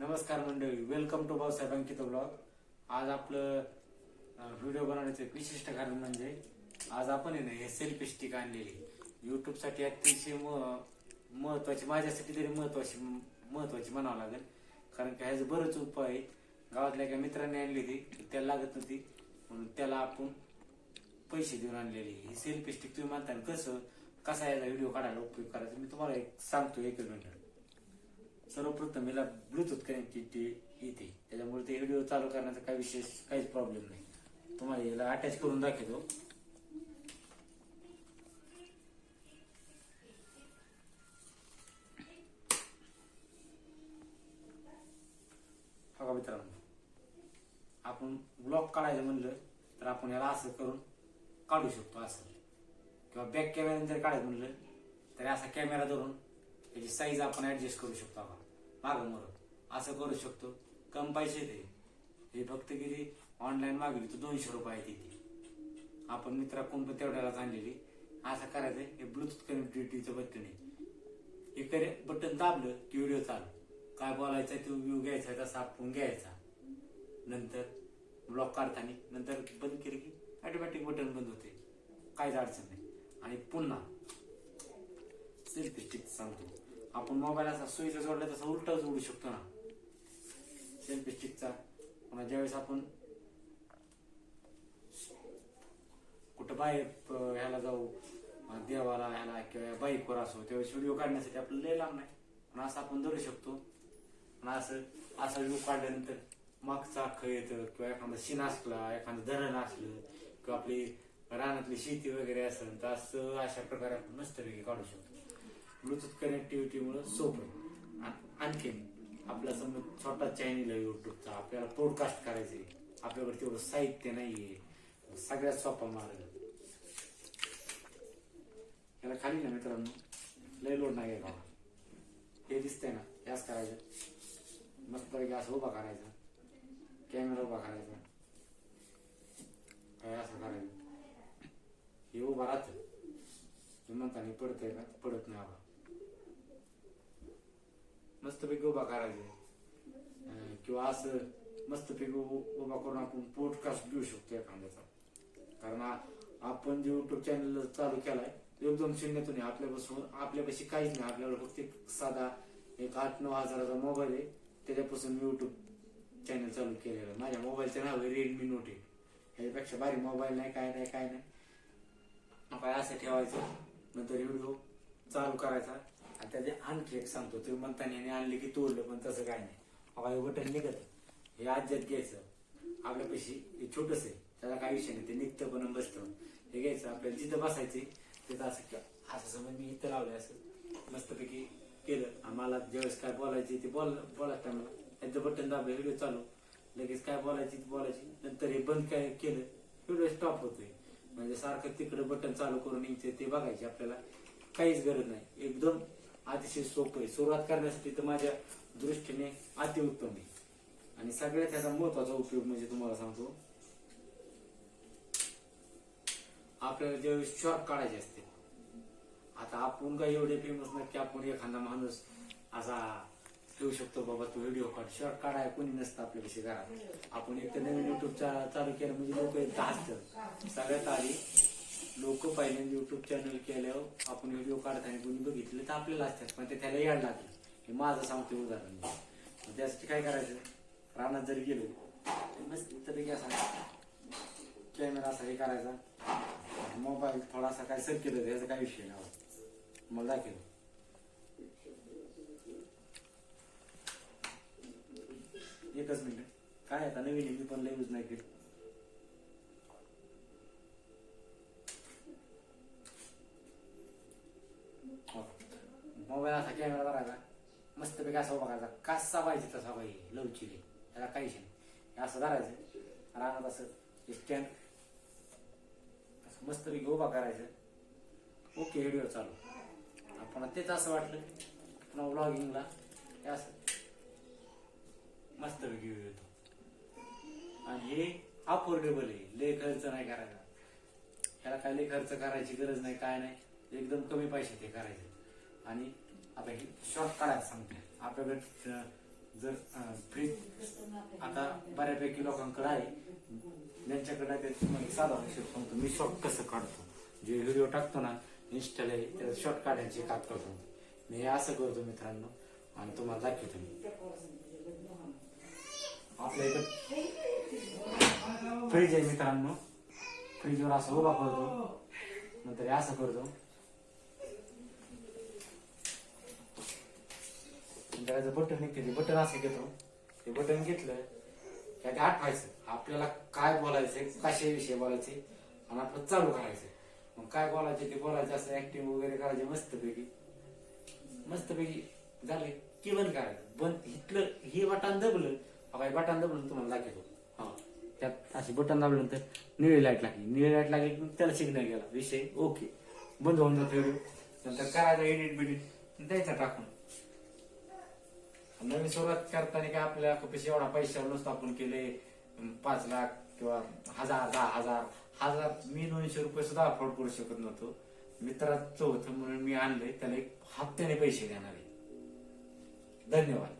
नमस्कार मंडळी welcome to Bhausaheb Ankit blog आज आपलं व्हिडिओ बनवण्याचं एक विशिष्ट कारण म्हणजे आज आपण आहे ना हे सेल्फी स्टिक आणलेली. यूट्यूबसाठी अतिशय म- महत्वाची माझ्यासाठी तरी महत्वाची महत्वाची म्हणावं लागेल. कारण की ह्याचं बरंच उपाय आहे. गावातल्या एका मित्राने आणली होती त्याला लागत नव्हती. म्हणून त्याला आपण पैसे देऊन आणलेली. ही सेल्फी स्टिक तुम्ही म्हणता कसं कसा याचा व्हिडिओ काढायला उपयोग करायचा मी तुम्हाला एक सांगतो एक मिनिट. सर्वप्रथम याला ब्लूटूथ कनेक्टिव्हिटी येते. त्याच्यामुळे ते व्हिडिओ चालू करण्याचा काही विशेष काहीच प्रॉब्लेम नाही. तुम्हाला याला अटॅच करून दाखवतो. बघा मित्रांनो आपण ब्लॉक काढायचं म्हणलं तर आपण याला असं करून काढू शकतो असं. किंवा बॅक कॅमेऱ्याने जर काढायचं म्हणलं तर असा कॅमेरा धरून त्याची साईज आपण ऍडजस्ट करू शकतो आपण. मागं मग असं करू शकतो. कम पैसे ते हे फक्त किती? ऑनलाईन मागली तर दोनशे रुपये आहे ती आपण मित्रा कोण पण तेवढ्यालाच आणलेली. असं करायचं हे ब्लूटूथ कनेक्टिव्हिटीचं बटन आहे. हे करे बटन दाबलं की व्हिडिओ चालू. काय बोलायचं तो व्ह्यू घ्यायचा तसा आपण घ्यायचा. नंतर ब्लॉक काढताना नंतर बंद केलं की ऑटोमॅटिक बटन बंद होते. काहीच अडचण नाही. आणि पुन्हा सेल्फी स्टिक सांगतो. आपण मोबाईल असा सुईचा जोडला तसा उलटा जोडू शकतो ना. सेल्फी स्टिकचा पुन्हा ज्यावेळेस आपण कुठं बाहेर ह्याला जाऊ देवाला ह्याला किंवा बाईकवर असो त्यावेळेस व्हिडिओ काढण्यासाठी आपल्याला लय लांब नाही. पण असं आपण धरू शकतो. पण असं असा व्ह्यू काढल्यानंतर मागचा अख्खं येतं किंवा एखादा शिन असला एखादं धरण असलं किंवा आपली रानातली शेती वगैरे असेल तर असं अशा प्रकारे आपण मस्तपैकी काढू शकतो. ब्लूटूथ कनेक्टिव्हिटीमुळे सोपं आहे. आ- आपला समजा छोटा चॅनल आहे युट्यूबचा आपल्याला पॉडकास्ट करायचे आपल्याकडे तेवढं साहित्य नाहीये. सगळ्यात सोपा मार्ग. याला खाली ना मित्रांनो. लय लोड नाही आहे बाबा हे दिसतंय ना याच करायचं. मस्त पैकी असं उभा करायचा. कॅमेरा उभा करायचा. काय असं करायचं? हे उभा राहतं. हे म्हणताना पडतंय का? पडत नाही बाबा मस्तपैकी उभा करायचं. किंवा असं मस्तपैकी उभा करून आपण पॉडकास्ट घेऊ शकतो एखाद्याचा. कारण आपण जे युट्यूब चॅनल चालू केलाय एकदम शून्यातून आहे. आपल्यापासून आपल्यापाशी काहीच नाही. आपल्याकडे फक्त एक साधा एक आठ नऊ हजाराचा मोबाईल आहे. त्याच्यापासून मी युट्यूब चॅनल चालू केलेलं. माझ्या मोबाईलचं नाव आहे रेडमी नोट एट ह्याच्यापेक्षा भारी मोबाईल नाही काय नाही काय नाही. काय असं ठेवायचं. नंतर व्हिडिओ चालू करायचा. आणि त्याचे आणखी एक सांगतो. तुम्ही म्हणता नाही आणले की तोडलं पण तसं काय नाही. बघा हे बटन निघत. हे आज्यात घ्यायचं. आपल्यापाशी हे छोटस आहे. त्याला काही विषय नाही. ते निघतं पण बसतं. हे घ्यायचं. आपल्याला जिथं बसायचे तिथं असं असं समज मी इथं लावलं असं. मस्तपैकी केलं. आम्हाला ज्यावेळेस काय बोलायचे ते बोल बोलायचं टायमाला त्यांचं बटन दाबलं व्हिडिओ चालू. लगेच काय बोलायची बोलायची. नंतर हे बंद काय केलं व्हिडिओ स्टॉप होतोय. म्हणजे सारखं तिकडे बटन चालू करून यायचे ते बघायचे आपल्याला. काहीच गरज नाही. एकदम अतिशय सोपं आहे. सुरुवात करण्यासाठी तर माझ्या दृष्टीने अतिउत्तम आहे. आणि सगळ्यात त्याचा महत्त्वाचा उपयोग म्हणजे तुम्हाला सांगतो आपल्याला ज्यावेळेस शॉर्ट काढायचे असते आता आपण काय एवढे फेमस नाही की आपण एखादा माणूस असा ठेवू शकतो बाबा तो व्हिडिओ काढ शॉर्ट काढाय कोणी नसतं आपल्यापेक्षा घरात. आपण एक तर नवीन युट्यूब चालू केलं म्हणजे लोक एकदा हसतात. सगळ्यात आधी लोक पहिल्यांदा युट्यूब चॅनल केल्यावर आपण व्हिडिओ काढताना कोणी बघितलं तर आपल्याला असतात. पण ते त्याला याड लागलं. हे माझं सांगतो उदाहरण. मग त्यासाठी काय करायचं? रानात जरी गेलो तर मस्त तरी असा कॅमेरा असा हे करायचा. मोबाईल थोडासा काय सर केलं याचा काय विषय नाही. मला दाखवलं एकच मिनिट. काय आता नवीन मी पण लय यूज नाही केली. मोबाईल असा कॅमेरा करायचा मस्तपैकी असा उभा करायचा. कसा पाहिजे तसा पाहिजे लवचिक त्याला काहीच नाही. हे असं धरायचं रानात असं स्टँड असं मस्तपैकी उभा करायचं. ओके व्हिडिओ चालू. आपण तेच असं वाटलं. पुन्हा व्लॉगिंगला हे असं. मस्त पैकी व्हिडिओ येतो. आणि हे अफोर्डेबल आहे. लय खर्च नाही करायचा. ह्याला काय लय खर्च करायची गरज नाही काय नाही. एकदम कमी पैसे ते करायचे. आणि आता हे शॉर्ट काढायचं सांगते. आपल्याकडे जर फ्रीज आता बऱ्यापैकी लोकांकडे आहे. ज्यांच्याकडे ते तुम्हाला साधा हिशोब सांगतो. मी शॉर्ट कसं काढतो? जे व्हिडिओ टाकतो ना इन्स्टाला त्याचं शॉर्ट काढायची कात करतो. मी हे असं करतो मित्रांनो. आणि तुम्हाला दाखवतो मी. आपल्या इथं फ्रीज आहे मित्रांनो. फ्रीजवर असं उभा करतो. नंतर हे असं करतो. त्याचं बटन निघते ते. बटन असं घेतो. ते बटन घेतलं त्यात ते आठवायचं. आपल्याला काय बोलायचंय कशाविषयी बोलायचे आणि आपलं चालू करायचं मग काय बोलायचे ते बोलायचं असं ऍक्टिंग वगैरे करायचे मस्तपैकी. मस्तपैकी झाले की बंद करायचं. बंद इथलं हे बटन दबलं बघा हे बटन दबलं तुम्हाला दाखवतो. हा. त्यात असे बटन दाबल्यानंतर निळी लाइट लागली. निळी लाइट लागली की त्याला सिग्नल गेला. विषय ओके बंद होऊन जातो व्हिडिओ नंतर करायचा एडिट बिडिट द्यायचा टाकून. नवीन सुरुवात करताना काय आपल्या पैसे एवढा पैशावर नसतो आपण केले पाच लाख किंवा हजार दहा हजार. हजार मी दोनशे रुपये सुद्धा अफोर्ड करू शकत नव्हतो. मित्राचं होतं म्हणून मी आणलंय. त्याला एक हप्त्याने पैसे देणार आहे. धन्यवाद.